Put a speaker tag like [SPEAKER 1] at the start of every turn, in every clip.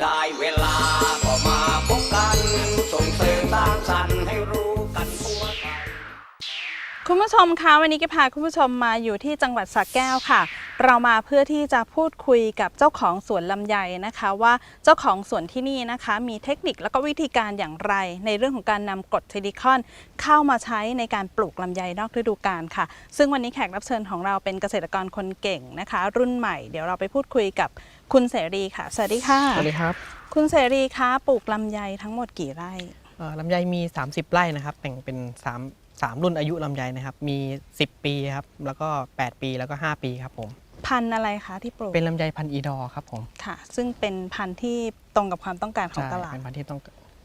[SPEAKER 1] ไผู้
[SPEAKER 2] ชมคะวันนี้ก็พาคุณผู้ชมมาอยู่ที่จังหวัดสระแก้วค่ะ เรามาเพื่อที่จะพูดคุยกับเจ้าของสวนลำไยนะคะ ว่าเจ้าของสวนที่นี่นะคะ มีเทคนิคแล้วก็วิธีการอย่างไร ในเรื่องของการนำกรดซิลิคอน เข้ามาใช้ในการปลูกลำไยนอกฤดูกาลค่ะ ซึ่งวันนี้แขกรับเชิญของเราเป็นเกษตรกรคนเก่งนะคะ รุ่นใหม่เดี๋ยวเราไปพูดคุยกับคุณเสรีค่ะสวัสดีค่ะ
[SPEAKER 3] สวัสดีครับ
[SPEAKER 2] คุณเสรีคะปลูกลำไยทั้งหมดกี่ไร่
[SPEAKER 3] เอ่อลำไยมี 30 ไร่นะครับแบ่งเป็น 3 3 รุ่นอายุลำไยนะครับมี 10 ปีครับแล้วก็ 8 ปีแล้วก็ 5 ปีครับผม
[SPEAKER 2] พันธุ์อะไรคะที่ปลูก
[SPEAKER 3] เป็นลำไยพันธุ์อีดอร์ครับผม
[SPEAKER 2] ค่ะ ซึ่งเป็นพันธุ์ที่ตรงกับความต้องการของ
[SPEAKER 3] ใช่
[SPEAKER 2] ตลาด
[SPEAKER 3] เป็นพันธุ์ที่ต้อง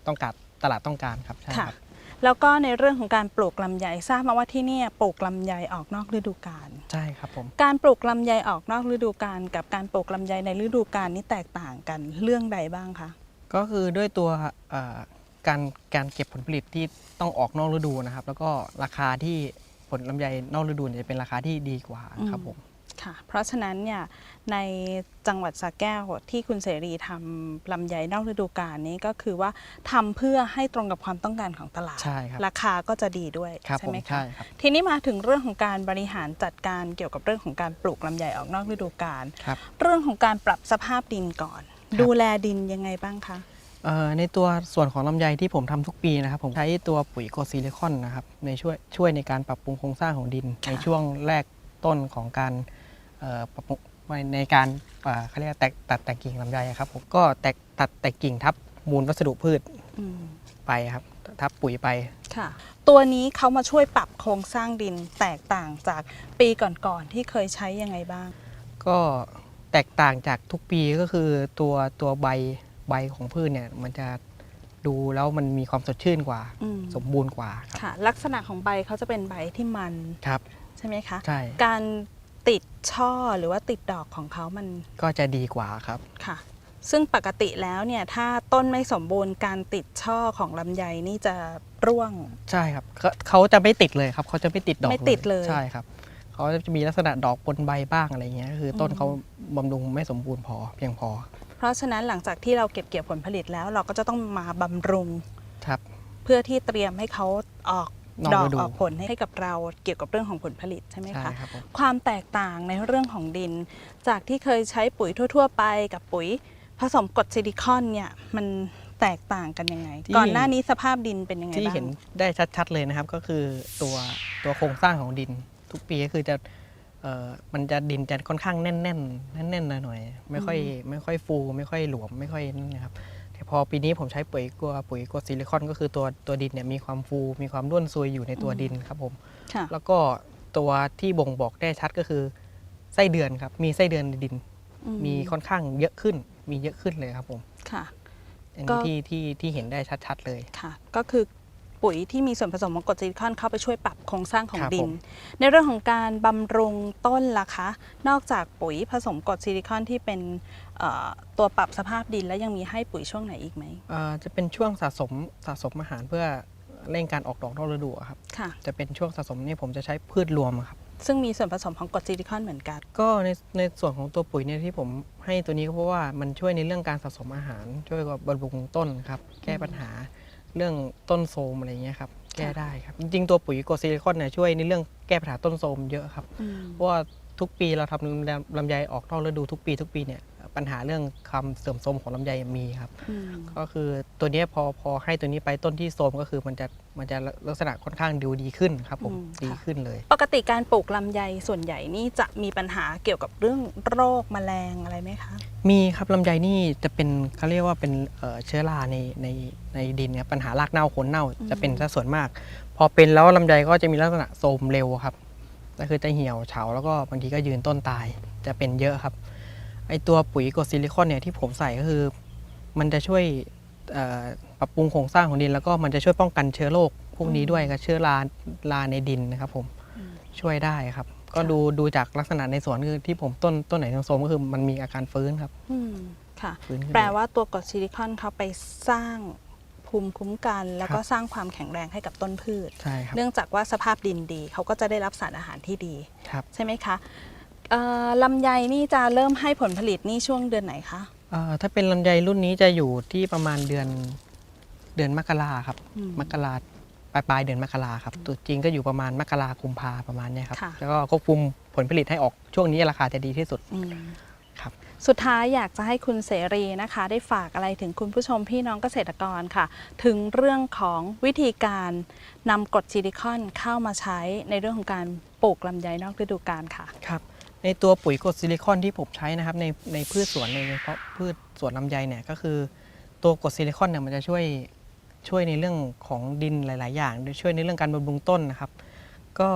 [SPEAKER 3] ต้องการตลาดต้องการครับใช่
[SPEAKER 2] ค่ะ
[SPEAKER 3] ครับ
[SPEAKER 2] แล้วก็ในเรื่องของการปลูกลำไยทราบมาว่าที่เนี่ยปลูกลำไยออกนอกฤดูกาล
[SPEAKER 3] ใช่ครับผม
[SPEAKER 2] การปลูกลำไยออกนอกฤดูกาลกับการปลูกลำไยในฤดูกาลนี่แตกต่างกันเรื่องใดบ้างคะ
[SPEAKER 3] ก็คือด้วยตัวเอ่อ การการเก็บผลผลิตที่ต้องออกนอกฤดูนะครับ แล้วก็ราคาที่ผลลำไยนอกฤดูเนี่ยจะเป็นราคาที่ดีกว่าครับผม
[SPEAKER 2] ค่ะ เพราะฉะนั้นเนี่ยในจังหวัดสระแก้วที่คุณเสรีทำลำไยนอกฤดูกาลนี้ก็คือว่าทำเพื่อให้ตรงกับความต้องการของตลาด
[SPEAKER 3] ใช่ครับ
[SPEAKER 2] ราคาก็จะดีด้วย
[SPEAKER 3] ครับ
[SPEAKER 2] ใช่
[SPEAKER 3] ผม
[SPEAKER 2] ไหมคะ
[SPEAKER 3] ใช่ครับ
[SPEAKER 2] ทีนี้มาถึงเรื่องของการบริหารจัดการเกี่ยวกับเรื่องของการปลูกลำไยออกนอกฤดูกาล
[SPEAKER 3] ครับ
[SPEAKER 2] เรื่องของการปรับสภาพดินก่อน
[SPEAKER 3] ครับ
[SPEAKER 2] ดูแลดินยังไงบ้างคะ
[SPEAKER 3] เอ่อ ในตัวส่วนของลำไยที่ผมทำทุกปีนะครับผมใช้ตัวปุ๋ยโกรดซิลิคอนนะครับในช่วยช่วยในการปรับปรุงโครงสร้างของดิน ในช่วงแรกต้นของการเอ่อปรับปรุงในการเอ่อเขาเรียกว่าแตกตัดแต่งกิ่งลำไยอะครับผมก็แตกตัดแต่งกิ่งทับมูลวัสดุพืช
[SPEAKER 2] อืม
[SPEAKER 3] ไปครับทับปุ๋ยไป
[SPEAKER 2] ค่ะ ตัวนี้เขามาช่วยปรับโครงสร้างดินแตกต่างจากปีก่อนๆที่เคยใช้ยังไงบ้าง
[SPEAKER 3] ก็แตกต่างจากทุกปีก็คือตัวตัวใบ ใบของพืชเนี่ยมันจะดูแล้วมันมีความสดชื่นกว่า
[SPEAKER 2] อืม
[SPEAKER 3] สมบูรณ์กว่าครับ
[SPEAKER 2] ค่ะ ลักษณะของใบเขาจะเป็นใบที่มัน
[SPEAKER 3] ครับ
[SPEAKER 2] ใช่ไหมคะ
[SPEAKER 3] ใช่
[SPEAKER 2] การติดช่อหรือว่าติดดอกของเขามัน
[SPEAKER 3] ก็จะดีกว่าครับ
[SPEAKER 2] ค่ะ ซึ่งปกติแล้วเนี่ยถ้าต้นไม่สมบูรณ์การติดช่อของลำไยนี่จะร่วง
[SPEAKER 3] ใช่ครับเขาเขาจะไม่ติดเลยครับเขาจะไม่ติดดอก
[SPEAKER 2] ไม่ติดเลย
[SPEAKER 3] ใช่ครับเขาจะมีลักษณะดอกบนใบบ้างอะไรเงี้ยก็คือต้น
[SPEAKER 2] อืม
[SPEAKER 3] เขาบำรุงไม่สมบูรณ์พอเพียงพอ
[SPEAKER 2] เพราะฉะนั้นหลังจากที่เราเก็บเกี่ยวผลผลิตแล้ว เราก็จะต้องมาบำรุง
[SPEAKER 3] ครับ
[SPEAKER 2] เพื่อที่เตรียมให้เขาออก
[SPEAKER 3] นอก
[SPEAKER 2] ดอก
[SPEAKER 3] ฤดู
[SPEAKER 2] ออกผลให้กับเราเกี่ยวกับเรื่องของผลผลิตใช่ไหม
[SPEAKER 3] ใช่
[SPEAKER 2] คะ
[SPEAKER 3] ครับผม
[SPEAKER 2] ความแตกต่างในเรื่องของดิน จากที่เคยใช้ปุ๋ยทั่ว ๆ ไปกับปุ๋ยผสมกรดซิลิคอนเนี่ยมันแตกต่างกันยังไงก่อนหน้านี้สภาพดินเป็นยังไง
[SPEAKER 3] ที่
[SPEAKER 2] บ้าง
[SPEAKER 3] เห็นได้ชัดๆเลยนะครับก็คือตัวตัวโครงสร้างของดิน ทุกปีก็คือจะเอ่อ มันจะดินจะค่อนข้างแน่นๆแน่นๆหน่อยๆไม่ค่อยไม่ค่อยฟูไม่ค่อยหลวมไม่ค่อยนั่นนะครับแต่พอปีนี้ผมใช้ปุ๋ยกลัวปุ๋ยกรดซิลิคอนก็คือตัวตัวดินเนี่ยมีความฟูมีความร่วนซุยอยู่ในตัวดินครับผม
[SPEAKER 2] ค่ะ
[SPEAKER 3] แล้วก็ตัวที่บ่งบอกได้ชัดก็คือไส้เดือนครับ มีไส้เดือนในดิน
[SPEAKER 2] อื
[SPEAKER 3] มีค่อนข้างเยอะขึ้น มีเยอะขึ้นเลยครับผม
[SPEAKER 2] ค่ะ
[SPEAKER 3] อัน
[SPEAKER 2] ก็
[SPEAKER 3] นี้ที่ที่ที่เห็นได้ชัดๆเลย
[SPEAKER 2] ค่ะ ก็คือ ปุ๋ยที่มีส่วนผสมของกรดซิลิคอนเข้าไปช่วยปรับโครงสร้างของ
[SPEAKER 3] ครับ
[SPEAKER 2] ดิ
[SPEAKER 3] ผ
[SPEAKER 2] น
[SPEAKER 3] ม
[SPEAKER 2] ในเรื่องของการบำรุงต้นล่ะคะ นอกจากปุ๋ยผสมกรดซิลิคอนที่เป็นเอ่อตัวปรับสภาพดินแล้วยังมีให้ปุ๋ยช่วงไหนอีกไหม
[SPEAKER 3] เอ่อจะเป็นช่วงสะสมสะสมอาหารเพื่อเร่งการออกดอกนอกฤดูอะครับ
[SPEAKER 2] ค่ะ
[SPEAKER 3] จะเป็นช่วงสะสมนี่ผมจะใช้พืชรวมอะครับ
[SPEAKER 2] ซึ่งมีส่วนผสมของกรดซิลิคอนเหมือนกัน
[SPEAKER 3] ก็ในในส่วนของตัวปุ๋ยเนี่ยที่ผมให้ตัวนี้ก็เพราะว่ามันช่วยในเรื่องการสะสมอาหาร ช่วยกับบำรุงต้นครับ แก้ปัญหา เรื่องต้นโทรมอะไรเงี้ยครับแก้ได้ครับ จริงๆ ตัวปุ๋ยโกรดซิลิคอนเนี่ยช่วยในเรื่องแก้ปัญหาต้นโทรมเยอะครับ
[SPEAKER 2] อืม
[SPEAKER 3] เพราะว่าทุกปีเราทำลำลำไยออกนอกฤดูทุกปีทุกปีเนี่ย ปัญหาเรื่องความเสื่อมโทรมของลำไยมีครับ
[SPEAKER 2] อืม
[SPEAKER 3] ก็คือตัวเนี้ยพอพอให้ตัวนี้ไปต้นที่โทรมก็คือมันจะมันจะลักษณะค่อนข้างดูดีขึ้นครับผม
[SPEAKER 2] อืม
[SPEAKER 3] ดี
[SPEAKER 2] ค่ะ
[SPEAKER 3] ขึ้นเลย
[SPEAKER 2] ปกติการปลูกลำไยส่วนใหญ่นี่จะมีปัญหาเกี่ยวกับเรื่องโรคแมลงอะไรไหมคะ
[SPEAKER 3] มีครับลำไยนี่จะเป็นเขาเรียกว่าเป็นเอ่อเชื้อราในในในดินครับปัญหารากเน่าโคนเน่า
[SPEAKER 2] อืม
[SPEAKER 3] จะเป็นซะส่วนมาก พอเป็นแล้วลำไยก็จะมีลักษณะโทรมเร็วครับก็คือจะเหี่ยวเฉาแล้วก็บางทีก็ยืนต้นตายจะเป็นเยอะครับ ไอตัวปุ๋ยกรดซิลิคอนเนี่ยที่ผมใส่ก็คือ มันจะช่วยเอ่อปรับปรุงโครงสร้างของดิน แล้วก็มันจะช่วยป้องกันเชื้อโรคพวกนี้ด้วยกับเชื้อราราในดินนะครับผม
[SPEAKER 2] อืม
[SPEAKER 3] ช่วยได้ครับ ก็
[SPEAKER 2] ค่ะ
[SPEAKER 3] ดูดูจากลักษณะในสวนคือที่ผมต้นต้นไหนทางโซมก็คือมันมีอาการฟื้นครับ
[SPEAKER 2] อืมค่ะ
[SPEAKER 3] ฟื้นขึ้น
[SPEAKER 2] แปล
[SPEAKER 3] เลย
[SPEAKER 2] ว่าตัวกรดซิลิคอนเขาไปสร้างภูมิคุ้มกัน แล้วก็
[SPEAKER 3] ครับ
[SPEAKER 2] สร้างความแข็งแรงให้กับต้นพืช
[SPEAKER 3] ใช่ครับ
[SPEAKER 2] เนื่องจากว่าสภาพดินดีเขาก็จะได้รับสารอาหารที่ดี
[SPEAKER 3] ครับ
[SPEAKER 2] ใช่ไหมคะ เอ่อลำไยนี่จะเริ่มให้ผลผลิตนี่ช่วงเดือนไหนคะ
[SPEAKER 3] เอ่อถ้าเป็นลำไยรุ่นนี้จะอยู่ที่ประมาณเดือนเดือนมกราครับ
[SPEAKER 2] อืม
[SPEAKER 3] มกราปลายปลายเดือนมกราครับ ตัวจริงก็อยู่ประมาณมกรากุมภาประมาณเนี้ยครับ
[SPEAKER 2] ค่ะ
[SPEAKER 3] แล้วก็ควบคุมผลผลิตให้ออกช่วงนี้ราคาจะดีที่สุด
[SPEAKER 2] อืม
[SPEAKER 3] ครับ
[SPEAKER 2] สุดท้ายอยากจะให้คุณเสรีนะคะ ได้ฝากอะไรถึงคุณผู้ชมพี่น้องเกษตรกรค่ะ ถึงเรื่องของวิธีการนำกรดซิลิคอนเข้ามาใช้ในเรื่องของการปลูกลำไยนอกฤดูกาลค่ะ
[SPEAKER 3] ครับ ในตัวปุ๋ยกรดซิลิคอนที่ผมใช้นะครับในในพืชสวนโดยเฉพาะพืชสวนลำไยเนี่ยก็คือตัวกรดซิลิคอนเนี่ยมันจะช่วยช่วยในเรื่องของดินหลาย ๆ อย่างโดยช่วยในเรื่องการบำรุงต้นนะครับ ก็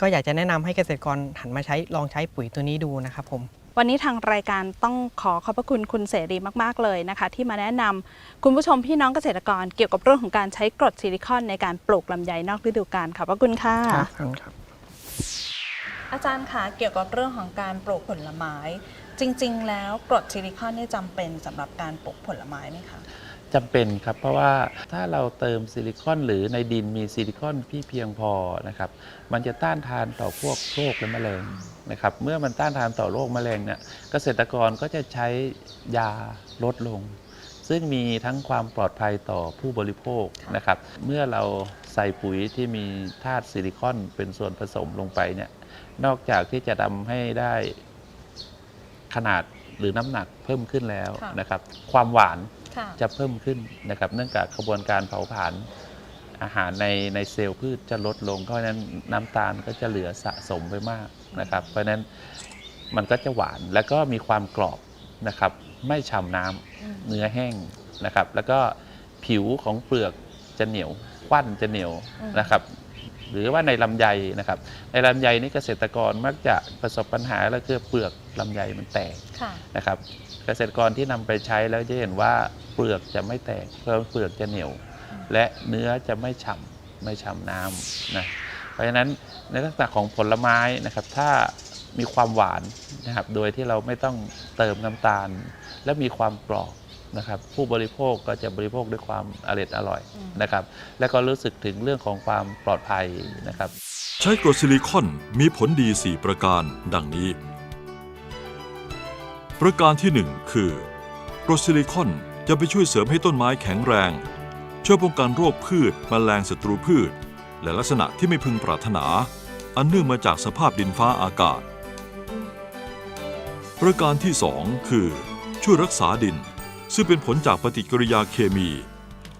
[SPEAKER 3] ก็อยากจะแนะนำให้เกษตรกรหันมาใช้ลองใช้ปุ๋ยตัวนี้ดูนะครับผม
[SPEAKER 2] วันนี้ทางรายการต้องขอขอบพระคุณคุณเสรีมาก ๆ เลยนะคะ ที่มาแนะนำคุณผู้ชมพี่น้องเกษตรกรเกี่ยวกับเรื่องของการใช้กรดซิลิคอนในการปลูกลำไยนอกฤดูกาลขอบพระคุณค่ะ
[SPEAKER 3] ครับครับ
[SPEAKER 2] อาจารย์คะเกี่ยวกับเรื่องของการปลูกผลไม้ จริง ๆ แล้วกรดซิลิคอนนี่จำเป็นสำหรับการปลูกผลไม้ไหมคะ
[SPEAKER 4] จำเป็นครับ เพราะว่าถ้าเราเติมซิลิคอนหรือในดินมีซิลิคอนที่เพียงพอนะครับมันจะต้านทานต่อพวกโรคและแมลงนะครับเมื่อมันต้านทานต่อโรคแมลงเนี่ยเกษตรกรก็จะใช้ยาลดลง ซึ่งมีทั้งความปลอดภัยต่อผู้บริโภคนะครับเมื่อเราใส่ปุ๋ยที่มีธาตุซิลิคอนเป็นส่วนผสมลงไปเนี่ย นอกจากที่จะทำให้ได้ขนาดหรือน้ำหนักเพิ่มขึ้นแล้ว
[SPEAKER 2] ค่ะ
[SPEAKER 4] นะครับ ความหวาน
[SPEAKER 2] ค่ะ
[SPEAKER 4] จะเพิ่มขึ้นนะครับ เนื่องจากกระบวนการเผาผลาญอาหารในในเซลล์พืชจะลดลง เพราะฉะนั้นน้ำตาลก็จะเหลือสะสมไปมากนะครับ เพราะฉะนั้นมันก็จะหวานแล้วก็มีความกรอบนะครับ ไม่ฉ่ำน้ำเนื้อแห้งนะครับ แล้วก็ผิวของเปลือกจะเหนียวควันจะเหนียว
[SPEAKER 2] อืม
[SPEAKER 4] นะครับ หรือว่าในลำไยนะครับ ในลำไยนี่เกษตรกรมักจะประสบปัญหาแล้วคือเปลือกลำไยมันแตก
[SPEAKER 2] ค่ะ
[SPEAKER 4] นะครับ เกษตรกรที่นำไปใช้แล้วจะเห็นว่าเปลือกจะไม่แตกเพราะเปลือกจะเหนียว และเนื้อจะไม่ฉ่ำไม่ฉ่ำน้ำนะเพราะฉะนั้นในลักษณะของผลไม้นะครับ ถ้ามีความหวานนะครับ โดยที่เราไม่ต้องเติมน้ำตาล และมีความกรอบ นะครับผู้บริโภคก็จะบริโภคด้วยความอร่อยอร่อย
[SPEAKER 2] อืม
[SPEAKER 4] นะครับและก็รู้สึกถึงเรื่องของความปลอดภัยนะครับ
[SPEAKER 5] ใช้กรดซิลิคอนมีผลดี 4 ประการดังนี้ ประการที่ 1 คือกรดซิลิคอนจะไปช่วยเสริมให้ต้นไม้แข็งแรง ช่วยป้องกันโรคพืชมแมลงศัตรูพืช และลักษณะที่ไม่พึงปรารถนา อันเนื่องมาจากสภาพดินฟ้าอากาศ ประการที่ 2 คือ ช่วยรักษาดิน ซึ่งเป็นผลจากปฏิกิริยาเคมี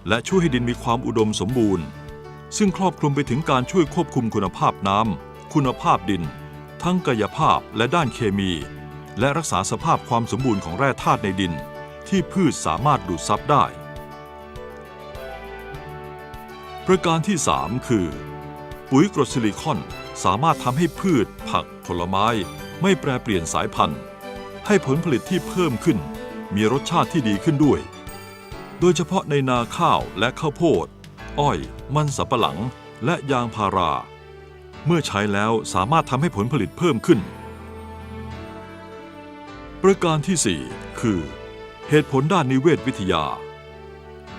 [SPEAKER 5] และช่วยให้ดินมีความอุดมสมบูรณ์ ซึ่งครอบคลุมไปถึงการช่วยควบคุมคุณภาพน้ำคุณภาพดิน ทั้งกายภาพและด้านเคมี และรักษาสภาพความสมบูรณ์ของแร่ธาตุในดิน ที่พืชสามารถดูดซับได้ ประการที่ 3 คือ ปุ๋ยกรดซิลิคอนสามารถทำให้พืช ผัก ผลไม้ ไม่แปรเปลี่ยนสายพันธุ์ ให้ผลผลิตที่เพิ่มขึ้น มีรสชาติที่ดีขึ้นด้วย โดยเฉพาะในนาข้าวและข้าวโพด อ้อย มันสำปะหลัง และยางพารา เมื่อใช้แล้วสามารถทำให้ผลผลิตเพิ่มขึ้น ประการที่ 4 คือ เหตุผลด้านนิเวศวิทยา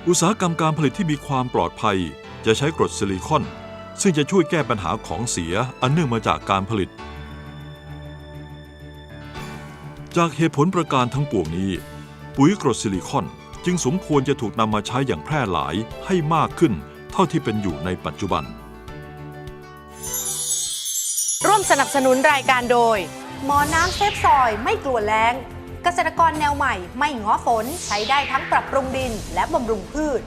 [SPEAKER 5] อุตสาหกรรมการผลิตที่มีความปลอดภัย จะใช้กรดซิลิคอน ซึ่งจะช่วยแก้ปัญหาของเสียอันเนื่องมาจากการผลิตจากเหตุผลประการทั้งปวงนี้ ปุ๋ยกรดซิลิคอน จึงสมควรจะถูกนำมาใช้อย่างแพร่หลายให้มากขึ้น เท่าที่เป็นอยู่ในปัจจุบัน
[SPEAKER 6] ร่วมสนับสนุนรายการโดย
[SPEAKER 7] หมอน้ำเซฟซอยไม่กลัวแรงเกษตรกรแนวใหม่ ไม่ง้อฝน ใช้ได้ทั้งปรับปรุงดินและบำรุงพืช